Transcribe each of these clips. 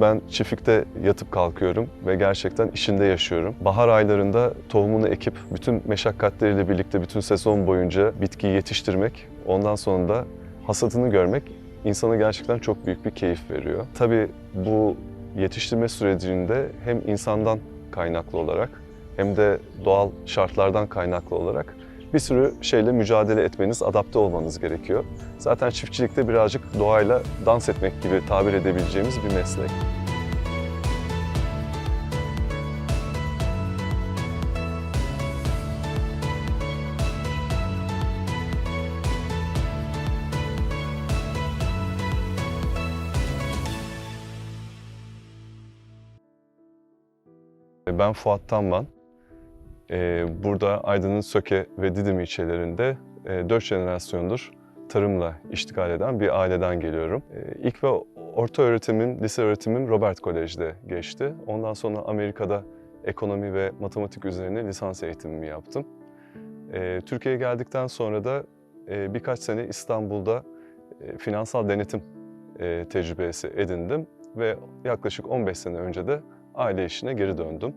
Ben çiftlikte yatıp kalkıyorum ve gerçekten işinde yaşıyorum. Bahar aylarında tohumunu ekip bütün meşakkatleriyle birlikte bütün sezon boyunca bitkiyi yetiştirmek, ondan sonra da hasadını görmek insana gerçekten çok büyük bir keyif veriyor. Tabii bu yetiştirme sürecinde hem insandan kaynaklı olarak hem de doğal şartlardan kaynaklı olarak bir sürü şeyle mücadele etmeniz, adapte olmanız gerekiyor. Zaten çiftçilikte birazcık doğayla dans etmek gibi tabir edebileceğimiz bir meslek. Ben Fuat Tanman. Ee, Burada Aydın'ın Söke ve Didim ilçelerinde e, 4 jenerasyondur tarımla iştigal eden bir aileden geliyorum. Ee, İlk ve orta öğretimim, lise öğretimim Robert Kolej'de geçti. Ondan sonra Amerika'da ekonomi ve matematik üzerine lisans eğitimimi yaptım. Ee, Türkiye'ye geldikten sonra da e, birkaç sene İstanbul'da e, finansal denetim e, tecrübesi edindim ve yaklaşık 15 sene önce de aile işine geri döndüm.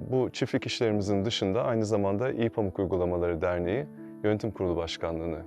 Bu çiftlik işlerimizin dışında aynı zamanda İyi Pamuk Uygulamaları Derneği Yönetim Kurulu Başkanlığı'nı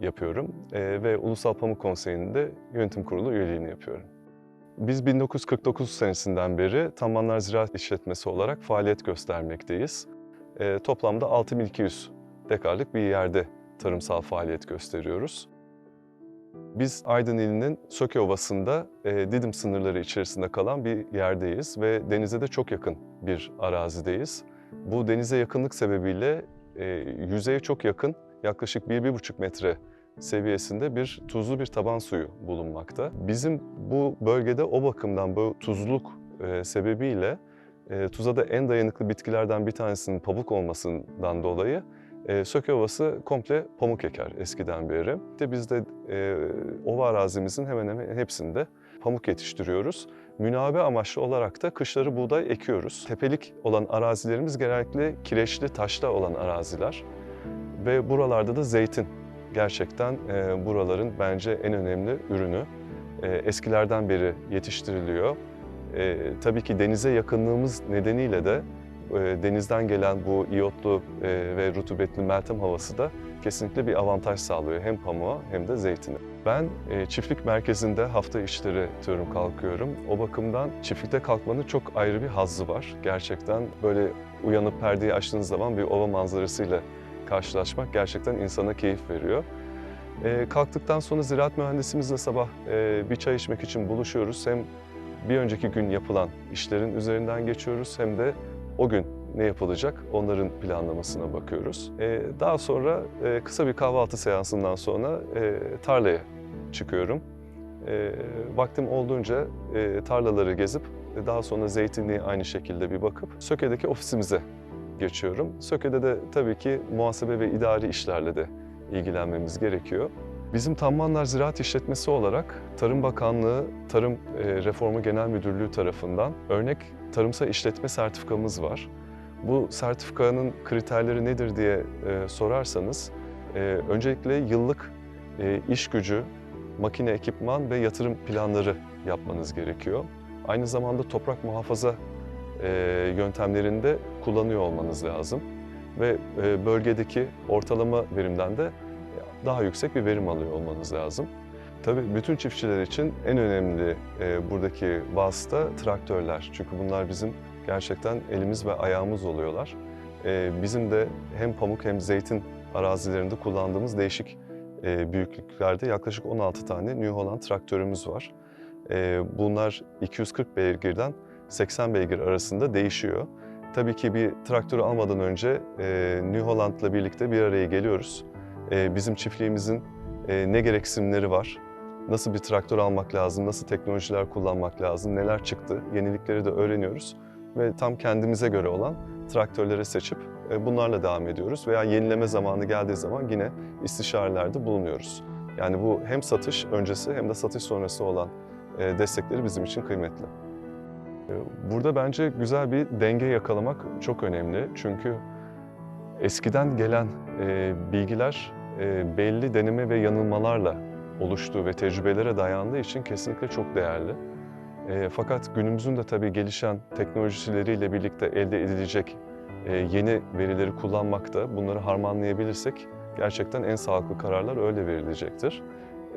yapıyorum Ee, ve Ulusal Pamuk Konseyi'nde yönetim kurulu üyeliğini yapıyorum. Biz 1949 senesinden beri Tammanlar Ziraat İşletmesi olarak faaliyet göstermekteyiz. Ee, toplamda 6200 dekarlık bir yerde tarımsal faaliyet gösteriyoruz. Biz Aydın ilinin Söke Ovası'nda e, Didim sınırları içerisinde kalan bir yerdeyiz ve denize de çok yakın bir arazideyiz. Bu denize yakınlık sebebiyle e, yüzeye çok yakın yaklaşık 1-1,5 metre seviyesinde bir tuzlu bir taban suyu bulunmakta. Bizim bu bölgede o bakımdan bu tuzluluk e, sebebiyle e, tuza da en dayanıklı bitkilerden bir tanesinin pamuk olmasından dolayı e, Söke Ovası komple pamuk eker eskiden beri. De biz de e, ova arazimizin hemen hemen hepsinde pamuk yetiştiriyoruz. Münabe amaçlı olarak da kışları buğday ekiyoruz. Tepelik olan arazilerimiz genellikle kireçli, taşla olan araziler. Ve buralarda da zeytin gerçekten e, buraların bence en önemli ürünü. E, eskilerden beri yetiştiriliyor. E, tabii ki denize yakınlığımız nedeniyle de denizden gelen bu iyotlu e, ve rutubetli meltem havası da kesinlikle bir avantaj sağlıyor hem pamuğa hem de zeytine. Ben e, çiftlik merkezinde hafta işleri yatıyorum kalkıyorum. O bakımdan çiftlikte kalkmanın çok ayrı bir hazzı var. Gerçekten böyle uyanıp perdeyi açtığınız zaman bir ova manzarasıyla karşılaşmak gerçekten insana keyif veriyor. E, kalktıktan sonra ziraat mühendisimizle sabah e, bir çay içmek için buluşuyoruz. Hem bir önceki gün yapılan işlerin üzerinden geçiyoruz hem de o gün ne yapılacak onların planlamasına bakıyoruz. Ee, daha sonra e, kısa bir kahvaltı seansından sonra e, tarlaya çıkıyorum. E, vaktim olduğunca e, tarlaları gezip e, daha sonra zeytinliğe aynı şekilde bir bakıp Söke'deki ofisimize geçiyorum. Söke'de de tabii ki muhasebe ve idari işlerle de ilgilenmemiz gerekiyor. Bizim Tammanlar Ziraat İşletmesi olarak Tarım Bakanlığı Tarım e, Reformu Genel Müdürlüğü tarafından örnek tarımsal işletme sertifikamız var. Bu sertifikanın kriterleri nedir diye e, sorarsanız, e, öncelikle yıllık iş gücü, makine, ekipman ve yatırım planları yapmanız gerekiyor. Aynı zamanda toprak muhafaza yöntemlerinde kullanıyor olmanız lazım. Ve bölgedeki ortalama verimden de daha yüksek bir verim alıyor olmanız lazım. Tabii bütün çiftçiler için en önemli e, buradaki vasıta traktörler. Çünkü bunlar bizim gerçekten elimiz ve ayağımız oluyorlar. E, bizim de hem pamuk hem zeytin arazilerinde kullandığımız değişik e, büyüklüklerde yaklaşık 16 tane New Holland traktörümüz var. E, bunlar 240 beygirden 80 beygir arasında değişiyor. Tabii ki bir traktörü almadan önce e, New Holland'la birlikte bir araya geliyoruz. E, bizim çiftliğimizin e, ne gereksinimleri var, nasıl bir traktör almak lazım, nasıl teknolojiler kullanmak lazım, neler çıktı, yenilikleri de öğreniyoruz. Ve tam kendimize göre olan traktörleri seçip e, bunlarla devam ediyoruz. Veya yenileme zamanı geldiği zaman yine istişarelerde bulunuyoruz. Yani bu hem satış öncesi hem de satış sonrası olan e, destekleri bizim için kıymetli. Burada bence güzel bir denge yakalamak çok önemli. Çünkü eskiden gelen bilgiler e, belli deneme ve yanılmalarla oluştuğu ve tecrübelere dayandığı için kesinlikle çok değerli. E, fakat günümüzün de tabii gelişen teknolojileriyle birlikte elde edilecek e, yeni verileri kullanmakta, bunları harmanlayabilirsek gerçekten en sağlıklı kararlar öyle verilecektir.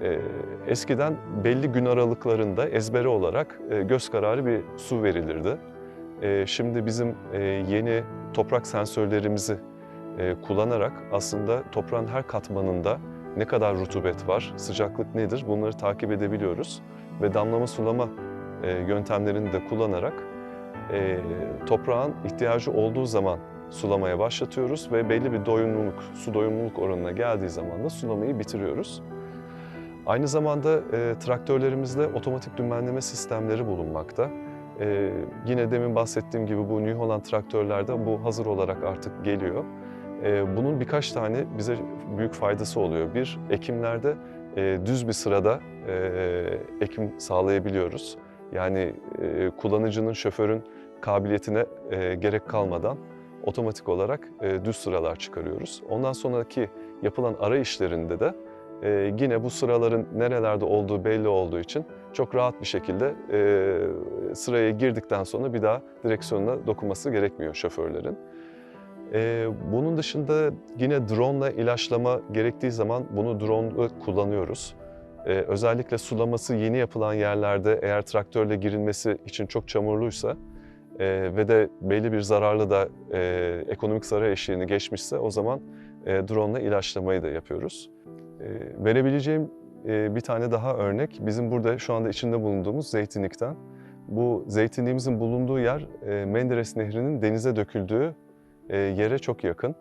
E, eskiden belli gün aralıklarında ezbere olarak e, göz kararı bir su verilirdi. E, şimdi bizim e, yeni toprak sensörlerimizi e, kullanarak aslında toprağın her katmanında ne kadar rutubet var, sıcaklık nedir bunları takip edebiliyoruz. Ve damlama sulama e, yöntemlerini de kullanarak e, toprağın ihtiyacı olduğu zaman sulamaya başlatıyoruz ve belli bir doyumluluk, su doyumluluk oranına geldiği zaman da sulamayı bitiriyoruz. Aynı zamanda e, traktörlerimizde otomatik dümenleme sistemleri bulunmakta. E, yine demin bahsettiğim gibi bu New Holland traktörlerde bu hazır olarak artık geliyor. E, bunun birkaç tane bize büyük faydası oluyor. Bir, ekimlerde e, düz bir sırada e, ekim sağlayabiliyoruz. Yani e, kullanıcının, şoförün kabiliyetine gerek kalmadan otomatik olarak düz sıralar çıkarıyoruz. Ondan sonraki yapılan ara işlerinde de yine bu sıraların nerelerde olduğu belli olduğu için çok rahat bir şekilde sıraya girdikten sonra bir daha direksiyonuna dokunması gerekmiyor şoförlerin. E, bunun dışında yine drone ile ilaçlama gerektiği zaman bunu drone kullanıyoruz. Ee, özellikle sulaması yeni yapılan yerlerde eğer traktörle girilmesi için çok çamurluysa e, ve de belli bir zararlı da e, ekonomik zarar eşiğini geçmişse o zaman e, drone ile ilaçlamayı da yapıyoruz. E, verebileceğim bir tane daha örnek bizim burada şu anda içinde bulunduğumuz zeytinlikten. Bu zeytinliğimizin bulunduğu yer Menderes Nehri'nin denize döküldüğü e, yere çok yakın.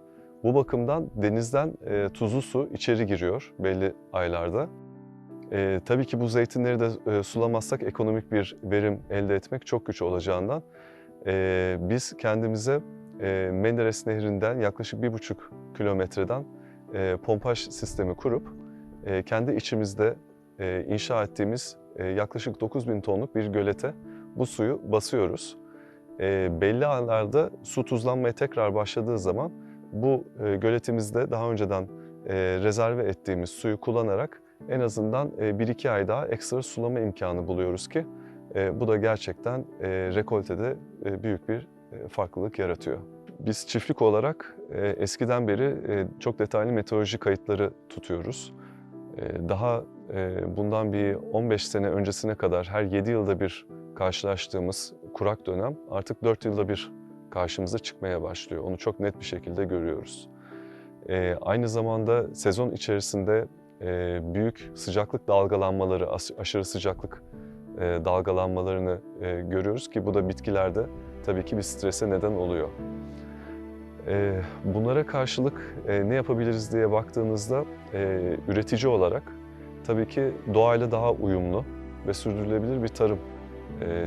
Bu bakımdan denizden e, tuzlu su içeri giriyor belli aylarda. E, tabii ki bu zeytinleri de sulamazsak ekonomik bir verim elde etmek çok güç olacağından biz kendimize e, Menderes Nehri'nden yaklaşık bir buçuk kilometreden pompaj sistemi kurup kendi içimizde inşa ettiğimiz e, yaklaşık 9000 tonluk bir gölete bu suyu basıyoruz. E, belli anlarda su tuzlanmaya tekrar başladığı zaman bu e, göletimizde daha önceden e, rezerve ettiğimiz suyu kullanarak en azından 1-2 ay daha ekstra sulama imkanı buluyoruz ki e, bu da gerçekten e, rekoltede e, büyük bir farklılık yaratıyor. Biz çiftlik olarak eskiden beri çok detaylı meteoroloji kayıtları tutuyoruz. Daha bundan bir 15 sene öncesine kadar her 7 yılda bir karşılaştığımız kurak dönem artık 4 yılda bir karşımıza çıkmaya başlıyor. Onu çok net bir şekilde görüyoruz. Aynı zamanda sezon içerisinde e, büyük sıcaklık dalgalanmaları, aşırı sıcaklık e, dalgalanmalarını e, görüyoruz ki bu da bitkilerde tabii ki bir strese neden oluyor. Bunlara karşılık ne yapabiliriz diye baktığınızda üretici olarak tabii ki doğayla daha uyumlu ve sürdürülebilir bir tarım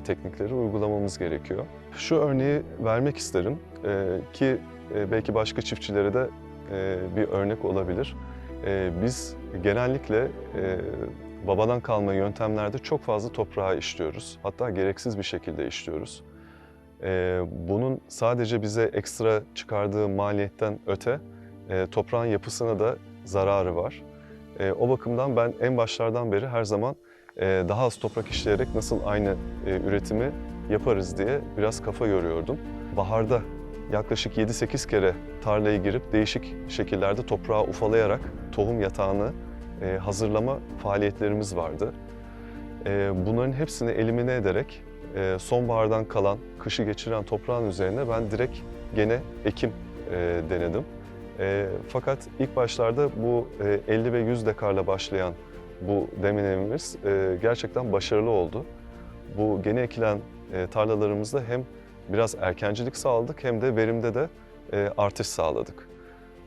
teknikleri uygulamamız gerekiyor. Şu örneği vermek isterim ki belki başka çiftçilere de bir örnek olabilir. Biz genellikle e, babadan kalma yöntemlerde çok fazla toprağa işliyoruz. Hatta gereksiz bir şekilde işliyoruz. E, bunun sadece bize ekstra çıkardığı maliyetten öte e, toprağın yapısına da zararı var. E, o bakımdan ben en başlardan beri her zaman e, daha az toprak işleyerek nasıl aynı e, üretimi yaparız diye biraz kafa yoruyordum. Baharda yaklaşık 7-8 kere tarlaya girip değişik şekillerde toprağı ufalayarak tohum yatağını e, hazırlama faaliyetlerimiz vardı. E, bunların hepsini elimine ederek e, sonbahardan kalan, kışı geçiren toprağın üzerine ben direkt gene ekim e, denedim. E, fakat ilk başlarda bu e, 50 ve 100 dekarla başlayan bu denememiz e, gerçekten başarılı oldu. Bu gene ekilen e, tarlalarımızda hem biraz erkencilik sağladık hem de verimde de e, artış sağladık.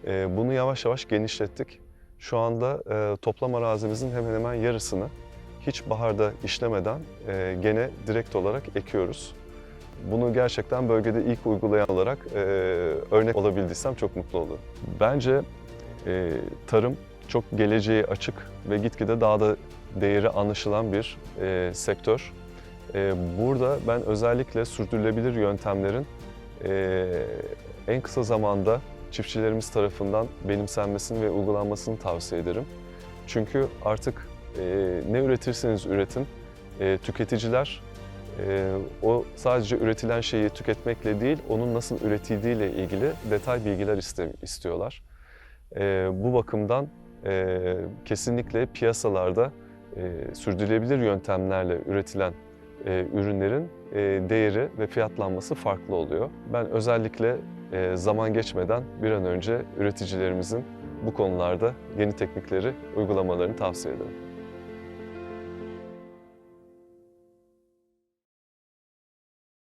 E, bunu yavaş yavaş genişlettik. Şu anda e, toplam arazimizin hemen hemen yarısını hiç baharda işlemeden e, gene direkt olarak ekiyoruz. Bunu gerçekten bölgede ilk uygulayan olarak e, örnek olabildiysem çok mutlu olurum. Bence e, tarım çok geleceğe açık ve gitgide daha da değeri anlaşılan bir e, sektör. E, burada ben özellikle sürdürülebilir yöntemlerin e, en kısa zamanda çiftçilerimiz tarafından benimsenmesini ve uygulanmasını tavsiye ederim. Çünkü artık e, ne üretirseniz üretin, e, tüketiciler Ee, o sadece üretilen şeyi tüketmekle değil, onun nasıl üretildiğiyle ilgili detay bilgiler iste, istiyorlar. Ee, bu bakımdan e, kesinlikle piyasalarda e, sürdürülebilir yöntemlerle üretilen e, ürünlerin e, değeri ve fiyatlanması farklı oluyor. Ben özellikle e, zaman geçmeden bir an önce üreticilerimizin bu konularda yeni teknikleri uygulamalarını tavsiye ederim.